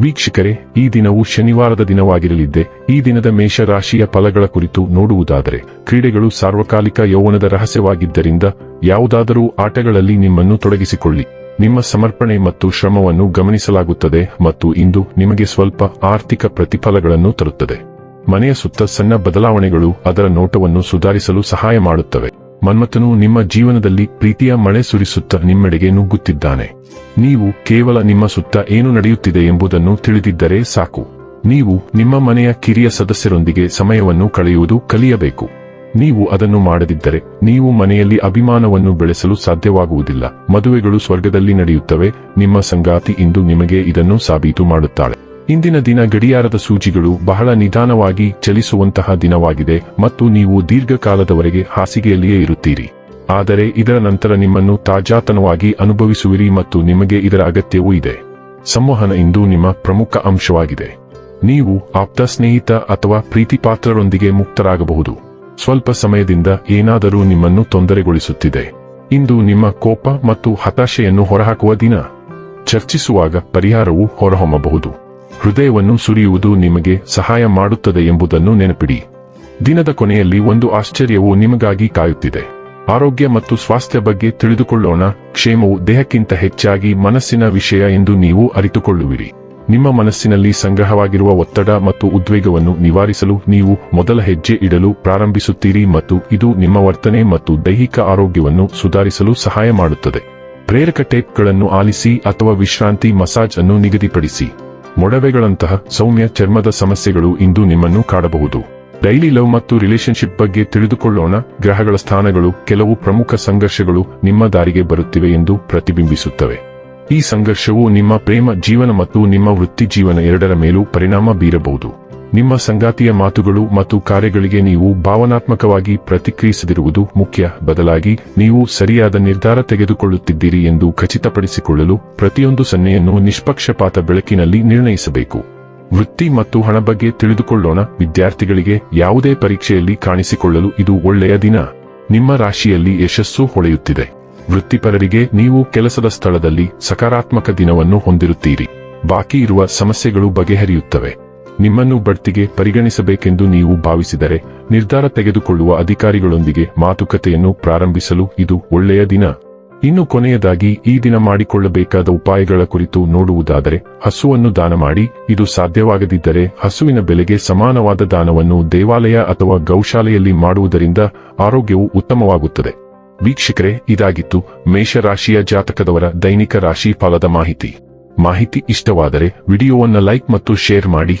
ವೀಕ್ಷಕರೇ, ಈ ದಿನವು ಶನಿವಾರದ ದಿನವಾಗಿರಲಿದ್ದೆ. ಈ ದಿನದ ಮೇಷರಾಶಿಯ ಫಲಗಳ ಕುರಿತು ನೋಡುವುದಾದರೆ, ಕ್ರೀಡೆಗಳು ಸಾರ್ವಕಾಲಿಕ ಯೌವನದ ರಹಸ್ಯವಾಗಿದ್ದರಿಂದ ಯಾವುದಾದರೂ ಆಟಗಳಲ್ಲಿ ನಿಮ್ಮನ್ನು ತೊಡಗಿಸಿಕೊಳ್ಳಿ. ನಿಮ್ಮ ಸಮರ್ಪಣೆ ಮತ್ತು ಶ್ರಮವನ್ನು ಗಮನಿಸಲಾಗುತ್ತದೆ ಮತ್ತು ಇಂದು ನಿಮಗೆ ಸ್ವಲ್ಪ ಆರ್ಥಿಕ ಪ್ರತಿಫಲಗಳನ್ನು ತರುತ್ತದೆ. ಮನೆಯ ಸುತ್ತ ಸಣ್ಣ ಬದಲಾವಣೆಗಳು ಅದರ ನೋಟವನ್ನು ಸುಧಾರಿಸಲು ಸಹಾಯ ಮಾಡುತ್ತವೆ. ಮನ್ಮಥನು ನಿಮ್ಮ ಜೀವನದಲ್ಲಿ ಪ್ರೀತಿಯ ಮಳೆ ಸುರಿಸುತ್ತ ನಿಮ್ಮೆಡೆಗೆ ನುಗ್ಗುತ್ತಿದ್ದಾನೆ. ನೀವು ಕೇವಲ ನಿಮ್ಮ ಸುತ್ತ ಏನು ನಡೆಯುತ್ತಿದೆ ಎಂಬುದನ್ನು ತಿಳಿದಿದ್ದರೆ ಸಾಕು. ನೀವು ನಿಮ್ಮ ಮನೆಯ ಕಿರಿಯ ಸದಸ್ಯರೊಂದಿಗೆ ಸಮಯವನ್ನು ಕಳೆಯುವುದು ಕಲಿಯಬೇಕು. ನೀವು ಅದನ್ನು ಮಾಡದಿದ್ದರೆ ನೀವು ಮನೆಯಲ್ಲಿ ಅಭಿಮಾನವನ್ನು ಬೆಳೆಸಲು ಸಾಧ್ಯವಾಗುವುದಿಲ್ಲ. ಮದುವೆಗಳು ಸ್ವರ್ಗದಲ್ಲಿ ನಡೆಯುತ್ತವೆ. ನಿಮ್ಮ ಸಂಗಾತಿ ಇಂದು ನಿಮಗೆ ಇದನ್ನು ಸಾಬೀತು ಮಾಡುತ್ತಾಳೆ. ಇಂದಿನ ದಿನ ಗಡಿಯಾರದ ಸೂಜಿಗಳು ಬಹಳ ನಿಧಾನವಾಗಿ ಚಲಿಸುವಂತಹ ದಿನವಾಗಿದೆ ಮತ್ತು ನೀವು ದೀರ್ಘಕಾಲದವರೆಗೆ ಹಾಸಿಗೆಯಲ್ಲಿಯೇ ಇರುತ್ತೀರಿ. ಆದರೆ ಇದರ ನಂತರ ನಿಮ್ಮನ್ನು ತಾಜಾತನವಾಗಿ ಅನುಭವಿಸುವಿರಿ ಮತ್ತು ನಿಮಗೆ ಇದರ ಅಗತ್ಯವೂ ಇದೆ. ಸಂವಹನ ಇಂದು ನಿಮ್ಮ ಪ್ರಮುಖ ಅಂಶವಾಗಿದೆ. ನೀವು ಆಪ್ತ ಸ್ನೇಹಿತ ಅಥವಾ ಪ್ರೀತಿಪಾತ್ರರೊಂದಿಗೆ ಮುಕ್ತರಾಗಬಹುದು. ಸ್ವಲ್ಪ ಸಮಯದಿಂದ ಏನಾದರೂ ನಿಮ್ಮನ್ನು ತೊಂದರೆಗೊಳಿಸುತ್ತಿದೆ. ಇಂದು ನಿಮ್ಮ ಕೋಪ ಮತ್ತು ಹತಾಶೆಯನ್ನು ಹೊರಹಾಕುವ ದಿನ. ಚರ್ಚಿಸುವಾಗ ಪರಿಹಾರವು ಹೊರಹೊಮ್ಮಬಹುದು. ಹೃದಯವನ್ನು ಸುರಿಯುವುದು ನಿಮಗೆ ಸಹಾಯ ಮಾಡುತ್ತದೆ ಎಂಬುದನ್ನು ನೆನಪಿಡಿ. ದಿನದ ಕೊನೆಯಲ್ಲಿ ಒಂದು ಆಶ್ಚರ್ಯವು ನಿಮಗಾಗಿ ಕಾಯುತ್ತಿದೆ. ಆರೋಗ್ಯ ಮತ್ತು ಸ್ವಾಸ್ಥ್ಯ ಬಗ್ಗೆ ತಿಳಿದುಕೊಳ್ಳೋಣ. ಕ್ಷೇಮವು ದೇಹಕ್ಕಿಂತ ಹೆಚ್ಚಾಗಿ ಮನಸ್ಸಿನ ವಿಷಯ ಎಂದು ನೀವು ಅರಿತುಕೊಳ್ಳುವಿರಿ. ನಿಮ್ಮ ಮನಸ್ಸಿನಲ್ಲಿ ಸಂಗ್ರಹವಾಗಿರುವ ಒತ್ತಡ ಮತ್ತು ಉದ್ವೇಗವನ್ನು ನಿವಾರಿಸಲು ನೀವು ಮೊದಲ ಹೆಜ್ಜೆ ಇಡಲು ಪ್ರಾರಂಭಿಸುತ್ತೀರಿ ಮತ್ತು ಇದು ನಿಮ್ಮ ವರ್ತನೆ ಮತ್ತು ದೈಹಿಕ ಆರೋಗ್ಯವನ್ನು ಸುಧಾರಿಸಲು ಸಹಾಯ ಮಾಡುತ್ತದೆ. ಪ್ರೇರಕ ಟೇಪ್ಗಳನ್ನು ಆಲಿಸಿ ಅಥವಾ ವಿಶ್ರಾಂತಿ ಮಸಾಜ್ ಅನ್ನು ನಿಗದಿಪಡಿಸಿ. ಮೊಡವೆಗಳಂತಹ ಸೌಮ್ಯ ಚರ್ಮದ ಸಮಸ್ಯೆಗಳು ಇಂದು ನಿಮ್ಮನ್ನು ಕಾಡಬಹುದು. ಡೈಲಿ ಲವ್ ಮತ್ತು ರಿಲೇಶನ್ಶಿಪ್ ಬಗ್ಗೆ ತಿಳಿದುಕೊಳ್ಳೋಣ. ಗ್ರಹಗಳ ಸ್ಥಾನಗಳು ಕೆಲವು ಪ್ರಮುಖ ಸಂಘರ್ಷಗಳು ನಿಮ್ಮ ದಾರಿಗೆ ಬರುತ್ತಿವೆ ಎಂದು ಪ್ರತಿಬಿಂಬಿಸುತ್ತವೆ. ಈ ಸಂಘರ್ಷವು ನಿಮ್ಮ ಪ್ರೇಮ ಜೀವನ ಮತ್ತು ನಿಮ್ಮ ವೃತ್ತಿ ಜೀವನ ಎರಡರ ಮೇಲೂ ಪರಿಣಾಮ ಬೀರಬಹುದು. ನಿಮ್ಮ ಸಂಗಾತಿಯ ಮಾತುಗಳು ಮತ್ತು ಕಾರ್ಯಗಳಿಗೆ ನೀವು ಭಾವನಾತ್ಮಕವಾಗಿ ಪ್ರತಿಕ್ರಿಯಿಸದಿರುವುದು ಮುಖ್ಯ. ಬದಲಾಗಿ, ನೀವು ಸರಿಯಾದ ನಿರ್ಧಾರ ತೆಗೆದುಕೊಳ್ಳುತ್ತಿದ್ದೀರಿ ಎಂದು ಖಚಿತಪಡಿಸಿಕೊಳ್ಳಲು ಪ್ರತಿಯೊಂದು ಸನ್ನೆಯನ್ನು ನಿಷ್ಪಕ್ಷಪಾತ ಬೆಳಕಿನಲ್ಲಿ ನಿರ್ಣಯಿಸಬೇಕು. ವೃತ್ತಿ ಮತ್ತು ಹಣ ಬಗ್ಗೆ ತಿಳಿದುಕೊಳ್ಳೋಣ. ವಿದ್ಯಾರ್ಥಿಗಳಿಗೆ ಯಾವುದೇ ಪರೀಕ್ಷೆಯಲ್ಲಿ ಕಾಣಿಸಿಕೊಳ್ಳಲು ಇದು ಒಳ್ಳೆಯ ದಿನ. ನಿಮ್ಮ ರಾಶಿಯಲ್ಲಿ ಯಶಸ್ಸು ಹೊಳೆಯುತ್ತಿದೆ. ವೃತ್ತಿಪರರಿಗೆ ನೀವು ಕೆಲಸದ ಸ್ಥಳದಲ್ಲಿ ಸಕಾರಾತ್ಮಕ ದಿನವನ್ನು ಹೊಂದಿರುತ್ತೀರಿ. ಬಾಕಿ ಇರುವ ಸಮಸ್ಯೆಗಳು ಬಗೆಹರಿಯುತ್ತವೆ. ನಿಮ್ಮನ್ನು ಬಡ್ತಿಗೆ ಪರಿಗಣಿಸಬೇಕೆಂದು ನೀವು ಭಾವಿಸಿದರೆ ನಿರ್ಧಾರ ತೆಗೆದುಕೊಳ್ಳುವ ಅಧಿಕಾರಿಗಳೊಂದಿಗೆ ಮಾತುಕತೆಯನ್ನು ಪ್ರಾರಂಭಿಸಲು ಇದು ಒಳ್ಳೆಯ ದಿನ. ಇನ್ನು ಕೊನೆಯದಾಗಿ ಈ ದಿನ ಮಾಡಿಕೊಳ್ಳಬೇಕಾದ ಉಪಾಯಗಳ ಕುರಿತು ನೋಡುವುದಾದರೆ ಹಸುವನ್ನು ದಾನ ಮಾಡಿ, ಇದು ಸಾಧ್ಯವಾಗದಿದ್ದರೆ ಹಸುವಿನ ಬೆಲೆಗೆ ಸಮಾನವಾದ ದಾನವನ್ನು ದೇವಾಲಯ ಅಥವಾ ಗೌಶಾಲೆಯಲ್ಲಿ ಮಾಡುವುದರಿಂದ ಆರೋಗ್ಯವು ಉತ್ತಮವಾಗುತ್ತದೆ. ವೀಕ್ಷಕರೇ, ಇದಾಗಿತ್ತು ಮೇಷರಾಶಿಯ ಜಾತಕದವರ ದೈನಿಕ ರಾಶಿ ಫಲದ ಮಾಹಿತಿ. ಮಾಹಿತಿ ಇಷ್ಟವಾದರೆ ವಿಡಿಯೋವನ್ನು ಲೈಕ್ ಮತ್ತು ಶೇರ್ ಮಾಡಿ.